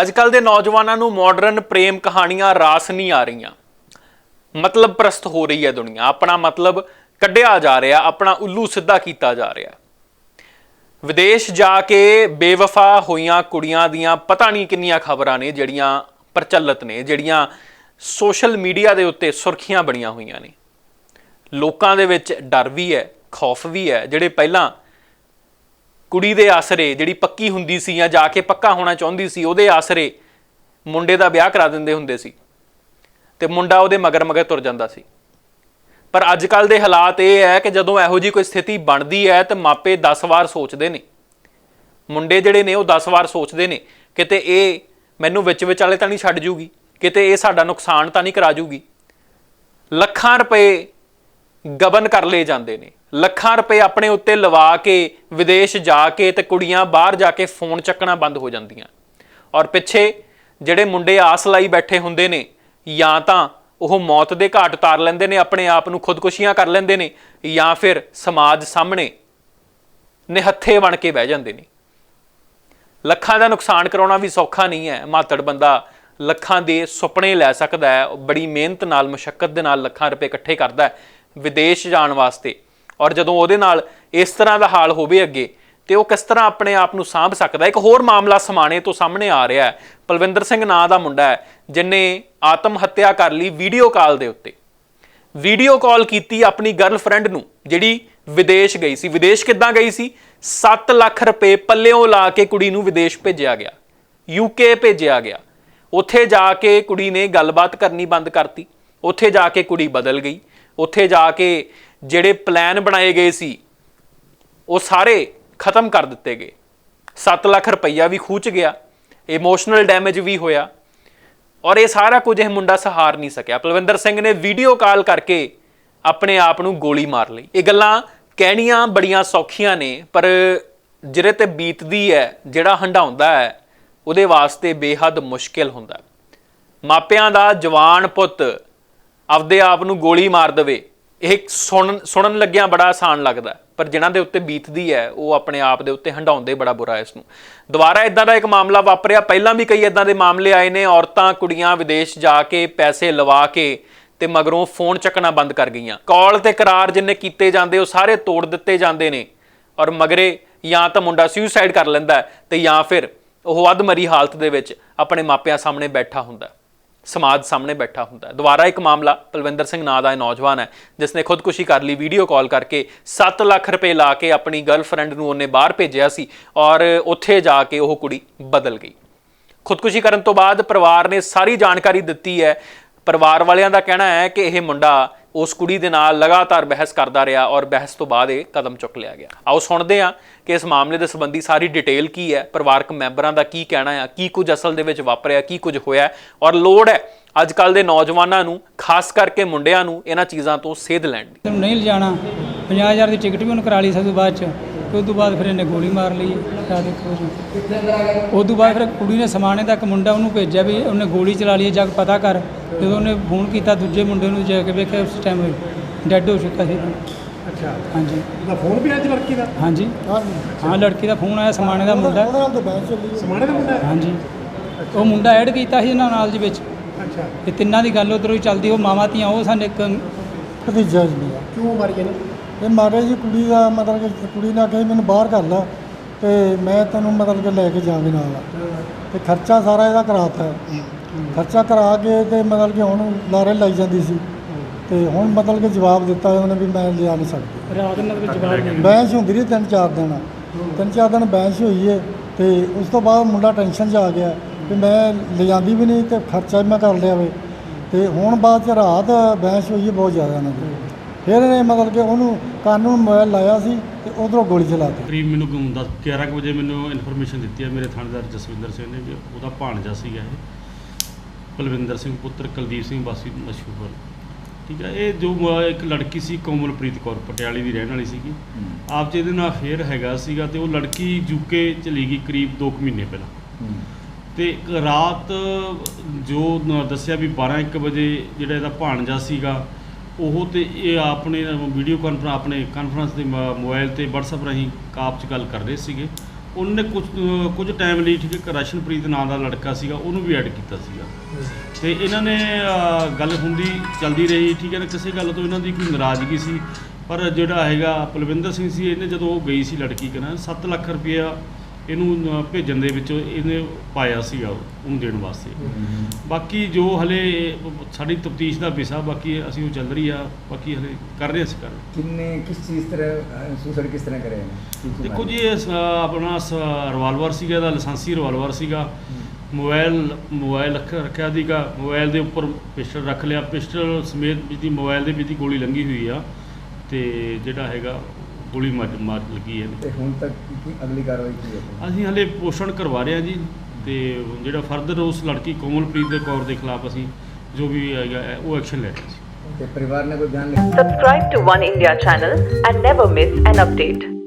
ਅੱਜ ਕੱਲ ਦੇ ਨੌਜਵਾਨਾਂ ਨੂੰ ਮਾਡਰਨ ਪ੍ਰੇਮ ਕਹਾਣੀਆਂ ਰਾਸ ਨਹੀਂ ਆ ਰਹੀਆਂ। ਮਤਲਬ ਪ੍ਰਸਤ ਹੋ ਰਹੀ ਹੈ ਦੁਨੀਆ। ਆਪਣਾ ਮਤਲਬ ਕੱਢਿਆ ਜਾ ਰਿਹਾ, ਆਪਣਾ ਉੱਲੂ ਸਿੱਧਾ ਕੀਤਾ ਜਾ ਰਿਹਾ। ਵਿਦੇਸ਼ ਜਾ ਕੇ ਬੇਵਫਾ ਹੋਈਆਂ ਕੁੜੀਆਂ ਦੀਆਂ ਪਤਾ ਨਹੀਂ ਕਿੰਨੀਆਂ ਖਬਰਾਂ ਨੇ, ਜਿਹੜੀਆਂ ਪ੍ਰਚਲਿਤ ਨੇ, ਜਿਹੜੀਆਂ ਸੋਸ਼ਲ ਮੀਡੀਆ ਦੇ ਉੱਤੇ ਸੁਰਖੀਆਂ ਬਣੀਆਂ ਹੋਈਆਂ ਨੇ। ਲੋਕਾਂ ਦੇ ਵਿੱਚ ਡਰ ਵੀ ਹੈ, ਖੌਫ ਵੀ ਹੈ, ਜਿਹੜੇ ਪਹਿਲਾਂ ਕੁੜੀ ਦੇ ਆਸਰੇ ਜਿਹੜੀ ਪੱਕੀ ਹੁੰਦੀ ਸੀ ਜਾਂ ਜਾ ਕੇ ਪੱਕਾ ਹੋਣਾ ਚਾਹੁੰਦੀ ਸੀ, ਉਹਦੇ ਆਸਰੇ ਮੁੰਡੇ ਦਾ ਵਿਆਹ ਕਰਾ ਦਿੰਦੇ ਹੁੰਦੇ ਸੀ ਤੇ ਮੁੰਡਾ ਉਹਦੇ ਮਗਰ ਮਗਰ ਤੁਰ ਜਾਂਦਾ ਸੀ। ਪਰ ਅੱਜ ਕੱਲ ਦੇ ਹਾਲਾਤ ਇਹ ਹੈ ਕਿ ਜਦੋਂ ਇਹੋ ਜੀ ਕੋਈ ਸਥਿਤੀ ਬਣਦੀ ਹੈ ਤੇ ਮਾਪੇ 10 ਵਾਰ ਸੋਚਦੇ ਨੇ। ਮੁੰਡੇ ਜਿਹੜੇ ਨੇ ਉਹ 10 ਵਾਰ ਸੋਚਦੇ ਨੇ, ਕਿਤੇ ਇਹ ਮੈਨੂੰ ਵਿੱਚ ਵਿਚਾਲੇ ਤਾਂ ਨਹੀਂ ਛੱਡ ਜੂਗੀ, ਕਿਤੇ ਇਹ ਸਾਡਾ ਨੁਕਸਾਨ ਤਾਂ ਨਹੀਂ ਕਰਾ ਜੂਗੀ। ਲੱਖਾਂ ਰੁਪਏ ਗਬਨ ਕਰ ਲਏ ਜਾਂਦੇ ਨੇ। ਲੱਖਾਂ ਰੁਪਏ ਆਪਣੇ ਉੱਤੇ ਲਵਾ ਕੇ, ਵਿਦੇਸ਼ ਜਾ ਕੇ ਤੇ ਕੁੜੀਆਂ ਬਾਹਰ ਜਾ ਕੇ ਫੋਨ ਚੱਕਣਾ ਬੰਦ ਹੋ ਜਾਂਦੀਆਂ। ਔਰ ਪਿੱਛੇ ਜਿਹੜੇ ਮੁੰਡੇ ਆਸ ਲਾਈ ਬੈਠੇ ਹੁੰਦੇ ਨੇ, ਜਾਂ ਤਾਂ ਉਹ ਮੌਤ ਦੇ ਘਾਟ ਉਤਾਰ ਲੈਂਦੇ ਨੇ, ਆਪਣੇ ਆਪ ਨੂੰ ਖੁਦਕੁਸ਼ੀਆਂ ਕਰ ਲੈਂਦੇ ਨੇ, ਜਾਂ ਫਿਰ ਸਮਾਜ ਸਾਹਮਣੇ ਨਿਹੱਥੇ ਬਣ ਕੇ ਬਹਿ ਜਾਂਦੇ ਨੇ। ਲੱਖਾਂ ਦਾ ਨੁਕਸਾਨ ਕਰਾਉਣਾ ਵੀ ਸੌਖਾ ਨਹੀਂ ਹੈ। ਮਾਤੜ ਬੰਦਾ ਲੱਖਾਂ ਦੇ ਸੁਪਨੇ ਲੈ ਸਕਦਾ ਹੈ। ਬੜੀ ਮਿਹਨਤ ਨਾਲ ਮੁਸ਼ਕਲ ਦੇ ਨਾਲ ਲੱਖਾਂ ਰੁਪਏ ਇਕੱਠੇ ਕਰਦਾ ਹੈ। ਵਿਦੇਸ਼ ਜਾਣ ਵਾਸਤੇ। ਔਰ ਜਦੋਂ ਉਹਦੇ ਨਾਲ ਇਸ ਤਰ੍ਹਾਂ ਦਾ ਹਾਲ ਹੋਵੇ ਅੱਗੇ, ਤੇ ਉਹ ਕਿਸ ਤਰ੍ਹਾਂ ਆਪਣੇ ਆਪ ਨੂੰ ਸਾਂਭ ਸਕਦਾ ਇੱਕ ਹੋਰ ਮਾਮਲਾ ਸਮਾਣੇ ਤੋਂ ਸਾਹਮਣੇ ਆ ਰਿਹਾ ਹੈ। ਪਲਵਿੰਦਰ ਸਿੰਘ ਨਾਂ ਦਾ ਮੁੰਡਾ ਹੈ, ਜਿਨੇ ਆਤਮ ਹੱਤਿਆ ਕਰ ਲਈ ਵੀਡੀਓ ਕਾਲ ਦੇ ਉੱਤੇ। ਵੀਡੀਓ ਕਾਲ ਕੀਤੀ ਆਪਣੀ ਗਰਲਫ੍ਰੈਂਡ ਨੂੰ, ਜਿਹੜੀ ਵਿਦੇਸ਼ ਗਈ ਸੀ। ਵਿਦੇਸ਼ ਕਿੱਦਾਂ ਗਈ ਸੀ? 7 ਲੱਖ ਰੁਪਏ ਪੱਲਿਓਂ ਲਾ ਕੇ ਕੁੜੀ ਨੂੰ ਵਿਦੇਸ਼ ਭੇਜਿਆ ਗਿਆ। ਯੂਕੇ ਭੇਜਿਆ ਗਿਆ। ਉੱਥੇ ਜਾ ਕੇ ਕੁੜੀ ਨੇ ਗੱਲਬਾਤ ਕਰਨੀ ਬੰਦ ਕਰਤੀ। ਉੱਥੇ ਜਾ ਕੇ ਕੁੜੀ ਬਦਲ ਗਈ। ਉੱਥੇ ਜਾ ਕੇ ਜਿਹੜੇ ਪਲਾਨ ਬਣਾਏ ਗਏ ਸੀ, ਉਹ ਸਾਰੇ ਖਤਮ ਕਰ ਦਿੱਤੇ ਗਏ। 7 ਲੱਖ ਰੁਪਈਆ ਵੀ ਖੂਚ ਗਿਆ ਇਮੋਸ਼ਨਲ ਡੈਮੇਜ ਵੀ ਹੋਇਆ, ਔਰ ਇਹ ਸਾਰਾ ਕੁਝ ਇਹ ਮੁੰਡਾ ਸਹਾਰ ਨਹੀਂ ਸਕਿਆ। ਪਲਵਿੰਦਰ ਸਿੰਘ ਨੇ ਵੀਡੀਓ ਕਾਲ ਕਰਕੇ ਆਪਣੇ ਆਪ ਨੂੰ ਗੋਲੀ ਮਾਰ ਲਈ। ਇਹ ਗੱਲਾਂ ਕਹਿਣੀਆਂ ਬੜੀਆਂ ਸੌਖੀਆਂ ਨੇ, ਪਰ ਜਿਹੜੇ ਤੇ ਬੀਤਦੀ ਹੈ, ਜਿਹੜਾ ਹੰਡਾਉਂਦਾ ਹੈ, ਉਹਦੇ ਵਾਸਤੇ ਬੇਹੱਦ ਮੁਸ਼ਕਿਲ ਹੁੰਦਾ ਮਾਪਿਆਂ ਦਾ ਜਵਾਨ ਪੁੱਤ ਆਪਦੇ ਆਪ ਨੂੰ ਗੋਲੀ ਮਾਰ ਦੇਵੇ, ਇਹ ਸੁਣਨ ਸੁਣਨ ਲੱਗਿਆਂ ਬੜਾ ਆਸਾਨ ਲੱਗਦਾ। ਪਰ ਜਿਨ੍ਹਾਂ ਦੇ ਉੱਤੇ ਬੀਤਦੀ ਹੈ, ਉਹ ਆਪਣੇ ਆਪ ਦੇ ਉੱਤੇ ਹੰਡਾਉਂਦੇ ਬੜਾ ਬੁਰਾ ਇਸ ਨੂੰ ਦੁਬਾਰਾ ਇਦਾਂ ਦਾ ਇੱਕ ਮਾਮਲਾ ਵਾਪਰਿਆ, ਪਹਿਲਾਂ ਵੀ ਕਈ ਇਦਾਂ ਦੇ ਮਾਮਲੇ ਆਏ ਨੇ, ਔਰਤਾਂ, ਕੁੜੀਆਂ ਵਿਦੇਸ਼ ਜਾ ਕੇ ਪੈਸੇ ਲਵਾ ਕੇ ਤੇ ਮਗਰੋਂ ਫੋਨ ਚੱਕਣਾ ਬੰਦ ਕਰ ਗਈਆਂ। ਕਾਲ ਤੇ ਕਰਾਰ ਜਿੰਨੇ ਕੀਤੇ ਜਾਂਦੇ, ਉਹ ਸਾਰੇ ਤੋੜ ਦਿੱਤੇ ਜਾਂਦੇ ਨੇ। ਔਰ ਮਗਰੇ ਜਾਂ ਤਾਂ ਮੁੰਡਾ ਸੁਸਾਈਡ ਕਰ ਲੈਂਦਾ ਹੈ ਤੇ ਜਾਂ ਫਿਰ ਉਹ ਅਧਮਰੀ ਹਾਲਤ ਦੇ ਵਿੱਚ ਆਪਣੇ ਮਾਪਿਆਂ ਸਾਹਮਣੇ ਬੈਠਾ ਹੁੰਦਾ ਸਮਾਜ ਸਾਹਮਣੇ ਬੈਠਾ ਹੁੰਦਾ ਹੈ। ਦੁਬਾਰਾ ਇੱਕ ਮਾਮਲਾ ਪਲਵਿੰਦਰ ਸਿੰਘ ਨਾਂ ਦਾ ਇਹ ਨੌਜਵਾਨ ਹੈ, ਜਿਸ ਨੇ ਖੁਦਕੁਸ਼ੀ ਕਰ ਲਈ ਵੀਡੀਓ ਕਾਲ ਕਰਕੇ 7 ਲੱਖ ਰੁਪਏ ਲਾ ਕੇ ਆਪਣੀ ਗਰਲਫ੍ਰੈਂਡ ਨੂੰ ਉਹਨੇ ਬਾਹਰ ਭੇਜਿਆ ਸੀ ਔਰ ਉੱਥੇ ਜਾ ਕੇ ਉਹ ਕੁੜੀ ਬਦਲ ਗਈ। ਖੁਦਕੁਸ਼ੀ ਕਰਨ ਤੋਂ ਬਾਅਦ ਪਰਿਵਾਰ ਨੇ ਸਾਰੀ ਜਾਣਕਾਰੀ ਦਿੱਤੀ ਹੈ। ਪਰਿਵਾਰ ਵਾਲਿਆਂ ਦਾ ਕਹਿਣਾ ਹੈ ਕਿ ਇਹ ਮੁੰਡਾ ਉਸ ਕੁੜੀ ਦੇ ਨਾਲ ਲਗਾਤਾਰ ਬਹਿਸ ਕਰਦਾ ਰਿਹਾ ਔਰ ਬਹਿਸ ਤੋਂ ਬਾਅਦ ਇਹ ਕਦਮ ਚੁੱਕ ਲਿਆ ਗਿਆ। ਆਓ ਸੁਣਦੇ ਹਾਂ ਕਿ ਇਸ ਮਾਮਲੇ ਦੇ ਸੰਬੰਧੀ ਸਾਰੀ ਡਿਟੇਲ ਕੀ ਹੈ, ਪਰਿਵਾਰਕ ਮੈਂਬਰਾਂ ਦਾ ਕੀ ਕਹਿਣਾ ਹੈ, ਕੀ ਕੁਝ ਅਸਲ ਦੇ ਵਿੱਚ ਵਾਪਰਿਆ, ਕੀ ਕੁਝ ਹੋਇਆ ਔਰ ਲੋੜ ਹੈ ਅੱਜ ਕੱਲ ਦੇ ਨੌਜਵਾਨਾਂ ਨੂੰ, ਖਾਸ ਕਰਕੇ ਮੁੰਡਿਆਂ ਨੂੰ, ਇਹਨਾਂ ਚੀਜ਼ਾਂ ਤੋਂ ਸੇਧ ਲੈਣ ਦੀ। ਤੈਨੂੰ ਨਹੀਂ ਲਿਜਾਣਾ 50000 ਦੀ ਟਿਕਟ ਵੀ ਉਹਨੂੰ ਕਰਾ ਲਈ ਸਭ ਤੋਂ ਬਾਅਦ ਚ। ਉਸ ਤੋਂ ਬਾਅਦ ਫਿਰ ਇਹਨੇ ਗੋਲੀ ਮਾਰ ਲਈ ਆ ਦੇਖੋ ਜੀ। ਉਸ ਤੋਂ ਬਾਅਦ ਫਿਰ ਕੁੜੀ ਨੇ ਸਮਾਣੇ ਤੱਕ ਮੁੰਡਾ ਉਹਨੂੰ ਭੇਜਿਆ ਵੀ ਉਹਨੇ ਗੋਲੀ ਚਲਾ ਲਈ ਜੱਗ ਪਤਾ ਕਰ ਜਦੋਂ ਉਹਨੇ ਫੋਨ ਕੀਤਾ ਦੂਜੇ ਮੁੰਡੇ ਨੂੰ ਜਾ ਕੇ ਵੇਖਿਆ ਉਸ ਟਾਈਮ ਡੈੱਡ ਹੋ ਚੁੱਕਾ ਸੀ। ਅੱਛਾ। ਹਾਂਜੀ। ਉਹਦਾ ਫੋਨ ਵੀ ਅੱਜ ਲੜਕੀ ਦਾ? ਹਾਂਜੀ। ਹਾਂ ਲੜਕੀ ਦਾ ਫੋਨ ਆਇਆ ਸਮਾਣੇ ਦਾ ਮੁੰਡਾ। ਸਮਾਣੇ ਦਾ ਮੁੰਡਾ? ਹਾਂਜੀ। ਉਹ ਮੁੰਡਾ ਐਡ ਕੀਤਾ ਸੀ ਇਹਨਾਂ ਨਾਲ ਦੇ ਵਿੱਚ। ਅੱਛਾ। ਤੇ ਤਿੰਨਾਂ ਦੀ ਗੱਲ ਉਧਰੋਂ ਹੀ ਚੱਲਦੀ ਉਹ ਮਾਵਾਂ ਧੀਆਂ ਉਹ ਸਾਡੇ ਇੱਕ ਭਤੀਜਾ ਜੀ ਕਿਉਂ ਮਾਰੀ ਇਹਨੇ ਇਹ ਮਾਰੇ ਜੀ ਕੁੜੀ ਦਾ ਮਤਲਬ ਕਿ ਕੁੜੀ ਨੇ ਕਹੀ ਮੈਨੂੰ ਬਾਹਰ ਕਰ ਲਾ ਤੇ ਮੈਂ ਤੈਨੂੰ ਮਤਲਬ ਕਿ ਲੈ ਕੇ ਜਾਵਾਂਗੀ ਨਾਲ। ਤੇ ਖਰਚਾ ਸਾਰਾ ਇਹਦਾ ਕਰਾਤਾ। ਖਰਚਾ ਕਰਾ ਕੇ ਤੇ ਮਤਲਬ ਕਿ ਹੁਣ ਲਾਰੇ ਲਾਈ ਜਾਂਦੀ ਸੀ। ਤੇ ਹੁਣ ਮਤਲਬ ਕਿ ਜਵਾਬ ਦਿੱਤਾ ਉਹਨੇ ਵੀ ਮੈਂ ਲਿਆ ਨਹੀਂ ਸਕਦੀ। ਰਾਤ ਨਾਲ ਜਵਾਬ ਬੈਂਚ ਹੁੰਦੀ ਰਹੀ ਤਿੰਨ ਚਾਰ ਦਿਨ। ਤਿੰਨ ਚਾਰ ਦਿਨ ਬੈਂਚ ਹੋਈ ਹੈ ਤੇ ਉਸ ਤੋਂ ਬਾਅਦ ਮੁੰਡਾ ਟੈਨਸ਼ਨ 'ਚ ਆ ਗਿਆ ਕਿ ਮੈਂ ਲਿਜਾਂਦੀ ਵੀ ਨਹੀਂ ਤੇ ਖਰਚਾ ਵੀ ਮੈਂ ਕਰ ਲਿਆ ਵੇ। ਤੇ ਹੁਣ ਬਾਅਦ ਚ ਰਾਤ ਬੈਂਚ ਹੋਈ ਬਹੁਤ ਜ਼ਿਆਦਾ ਇਹਨਾਂ ਦੀ। ਫਿਰ ਇਹਨੇ ਮਤਲਬ ਕਿ ਉਹਨੂੰ ਕਾਨੂੰਨ ਮੋਬਾਈਲ ਲਾਇਆ ਸੀ ਤੇ ਉਧਰੋਂ ਗੋਲੀ ਚਲਾਤੀ। ਕਰੀਬ ਮੈਨੂੰ ਗੁੰਮ ਦਸ 11 ਕੁ ਵਜੇ ਮੈਨੂੰ ਇਨਫੋਰਮੇਸ਼ਨ ਦਿੱਤੀ ਹੈ ਮੇਰੇ ਥਾਣੇਦਾਰ ਜਸਵਿੰਦਰ ਸਿੰਘ ਨੇ ਵੀ ਉਹਦਾ ਭਾਣਜਾ ਸੀਗਾ ਇਹ। ਕੁਲਵਿੰਦਰ ਸਿੰਘ ਪੁੱਤਰ ਕੁਲਦੀਪ ਸਿੰਘ ਵਾਸੀ ਮਸ਼ਹੂਰ ਠੀਕ ਹੈ ਇਹ ਜੋ ਇੱਕ ਲੜਕੀ ਸੀ ਕੋਮਲਪ੍ਰੀਤ ਕੌਰ ਪਟਿਆਲੇ ਦੀ ਰਹਿਣ ਵਾਲੀ ਸੀਗੀ। ਆਪ ਚ ਇਹਦੇ ਨਾਲ ਅਫੇਅਰ ਹੈਗਾ ਸੀਗਾ ਤੇ ਉਹ ਲੜਕੀ ਯੂਕੇ ਚਲੀ ਗਈ ਕਰੀਬ 2 ਮਹੀਨੇ ਪਹਿਲਾਂ। ਤੇ ਰਾਤ ਜੋ ਦੱਸਿਆ ਵੀ 12 1 ਵਜੇ ਜਿਹੜਾ ਇਹਦਾ ਭਾਣਜਾ ਸੀਗਾ ਉਹ ਤੇ ਇਹ ਆਪਣੇ ਵੀਡੀਓ ਕਾਨਫਰੰਸ ਆਪਣੇ ਕਾਨਫਰੰਸ ਦੇ ਮ- ਮੋਬਾਈਲ ਤੇ WhatsApp ਰਾਹੀਂ ਕਾਪ 'ਚ ਗੱਲ ਕਰ ਰਹੇ ਸੀਗੇ। ਉਹਨੇ ਕੁਝ ਕੁਝ ਟਾਈਮ ਲਈ ਠੀਕ ਹੈ ਰਸ਼ਨਪ੍ਰੀਤ ਨਾਂ ਦਾ ਲੜਕਾ ਸੀਗਾ, ਉਹਨੂੰ ਵੀ ਐਡ ਕੀਤਾ ਸੀਗਾ। ਤੇ ਇਹਨਾਂ ਨੇ ਗੱਲ ਹੁੰਦੀ ਚੱਲਦੀ ਰਹੀ, ਠੀਕ ਹੈ ਨਾ, ਕਿਸੇ ਗੱਲ ਤੋਂ ਇਹਨਾਂ ਦੀ ਕੋਈ ਨਾਰਾਜ਼ਗੀ ਸੀ। ਪਰ ਜਿਹੜਾ ਹੈਗਾ ਪਲਵਿੰਦਰ ਸਿੰਘ ਸੀ, ਇਹਨੇ ਜਦੋਂ ਉਹ ਗਈ ਸੀ ਲੜਕੀ ਕਹਿੰਦਾ 7 ਲੱਖ ਰੁਪਇਆ ਇਹਨੂੰ ਭੇਜਣ ਦੇ ਵਿੱਚ ਇਹਨੇ ਪਾਇਆ ਸੀਗਾ ਉਹਨੂੰ ਦੇਣ ਵਾਸਤੇ। ਬਾਕੀ ਜੋ ਹਲੇ ਸਾਡੀ ਤਫਤੀਸ਼ ਦਾ ਵਿਸ਼ਾ ਬਾਕੀ ਅਸੀਂ ਉਹ ਚੱਲ ਰਹੀ ਆ ਬਾਕੀ ਹਲੇ ਕਰ ਰਹੇ ਅਸੀਂ ਕਰ ਕਿੰਨੇ ਕਿਸ ਚੀਜ਼ ਤਰ੍ਹਾਂ ਸੁਸਰ ਕਿਸ ਤਰ੍ਹਾਂ ਕਰਿਆ ਦੇਖੋ ਜੀ ਇਹ ਆਪਣਾ ਰਿਵਾਲਵਰ ਸੀਗਾ ਦਾ ਲਾਇਸੈਂਸੀ ਰਿਵਾਲਵਰ ਸੀਗਾ। ਮੋਬਾਈਲ ਮੋਬਾਈਲ ਰੱਖਿਆ ਦੀਗਾ ਮੋਬਾਈਲ ਦੇ ਉੱਪਰ ਪਿਸਟਲ ਰੱਖ ਲਿਆ। ਪਿਸਟਲ ਸਮੇਤ ਜਿਹਦੀ ਮੋਬਾਈਲ ਦੇ ਵਿੱਚ ਗੋਲੀ ਲੰਗੀ ਹੋਈ ਆ। ਤੇ ਜਿਹੜਾ ਹੈਗਾ ਗੋਲੀ ਮਾਰ ਮਾਰ ਲੱਗੀ ਹੈ। ਤੇ ਹੁਣ ਤੱਕ ਕੀ ਕੀ ਅਗਲੀ ਕਾਰਵਾਈ ਕੀ ਹੈ? ਅਸੀਂ ਹਲੇ ਪੋਸ਼ਣ ਕਰਵਾ ਰਹੇ ਹਾਂ ਜੀ ਤੇ ਜਿਹੜਾ ਫਰਦਰ ਉਸ ਲੜਕੀ ਕੋਮਲਪ੍ਰੀਤ ਦੇ ਕੌਰ ਦੇ ਖਿਲਾਫ ਅਸੀਂ ਜੋ ਵੀ ਹੈਗਾ ਹੈ, ਉਹ ਐਕਸ਼ਨ ਲੈ ਰਹੇ ਸੀ ਤੇ ਪਰਿਵਾਰ ਨੇ ਕੋਈ ਬਿਆਨ ਲਿਖਿਆ? Subscribe to One India channel and never miss an update.